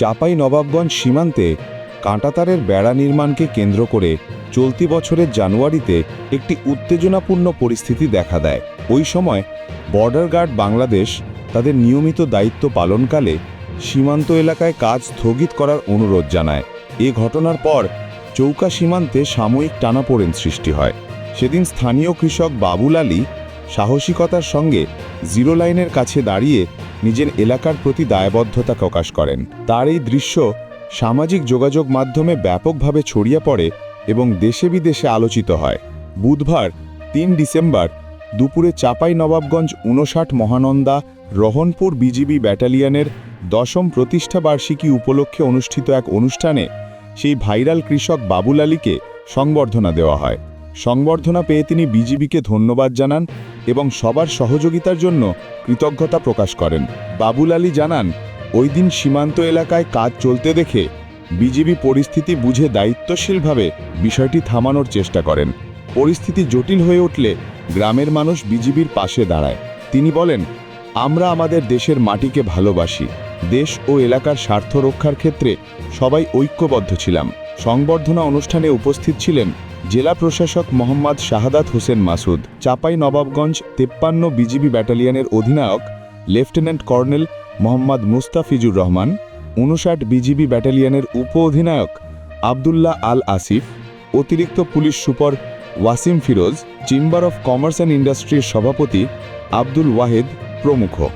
চাপাই নবাবগঞ্জ সীমান্তে কাঁটাতারের বেড়া নির্মাণকে কেন্দ্র করে চলতি বছরের জানুয়ারিতে একটি উত্তেজনাপূর্ণ পরিস্থিতি দেখা দেয়। ওই সময় বর্ডার গার্ড বাংলাদেশ তাদের নিয়মিত দায়িত্ব পালনকালে সীমান্ত এলাকায় কাজ স্থগিত করার অনুরোধ জানায়। এ ঘটনার পর চৌকা সীমান্তে সাময়িক টানাপোড়েন সৃষ্টি হয়। সেদিন স্থানীয় কৃষক বাবুল আলী সাহসিকতার সঙ্গে জিরো লাইনের কাছে দাঁড়িয়ে নিজের এলাকার প্রতি দায়বদ্ধতা প্রকাশ করেন। তার এই দৃশ্য সামাজিক যোগাযোগ মাধ্যমে ব্যাপকভাবে ছড়িয়ে পড়ে এবং দেশে বিদেশে আলোচিত হয়। বুধবার, তিন ডিসেম্বর, দুপুরে চাপাই নবাবগঞ্জ উনষাট মহানন্দা রহনপুর বিজিবি ব্যাটালিয়নের দশম প্রতিষ্ঠা বার্ষিকী উপলক্ষে অনুষ্ঠিত এক অনুষ্ঠানে সেই ভাইরাল কৃষক বাবুল আলীকে সংবর্ধনা দেওয়া হয়। সংবর্ধনা পেয়ে তিনি বিজিবিকে ধন্যবাদ জানান এবং সবার সহযোগিতার জন্য কৃতজ্ঞতা প্রকাশ করেন। বাবুল আলী জানান, ওই দিন সীমান্ত এলাকায় কাজ চলতে দেখে বিজিবি পরিস্থিতি বুঝে দায়িত্বশীলভাবে বিষয়টি থামানোর চেষ্টা করেন। পরিস্থিতি জটিল হয়ে উঠলে গ্রামের মানুষ বিজিবির পাশে দাঁড়ায়। তিনি বলেন, আমরা আমাদের দেশের মাটিকে ভালোবাসি। দেশ ও এলাকার স্বার্থ রক্ষার ক্ষেত্রে সবাই ঐক্যবদ্ধ ছিলাম। সংবর্ধনা অনুষ্ঠানে উপস্থিত ছিলেন জেলা প্রশাসক মোহাম্মদ শাহাদাত হোসেন মাসুদ, চাপাই নবাবগঞ্জ তেপ্পান্ন বিজিবি ব্যাটালিয়নের অধিনায়ক লেফটেন্যান্ট কর্নেল মোহাম্মদ মুস্তাফিজুর রহমান, উনষাট বিজিবি ব্যাটালিয়নের উপ অধিনায়ক আবদুল্লাহ আল আসিফ, অতিরিক্ত police super Wasim Firoz, chamber of commerce and ইন্ডাস্ট্রির সভাপতি আব্দুল ওয়াহেদ প্রমুখ।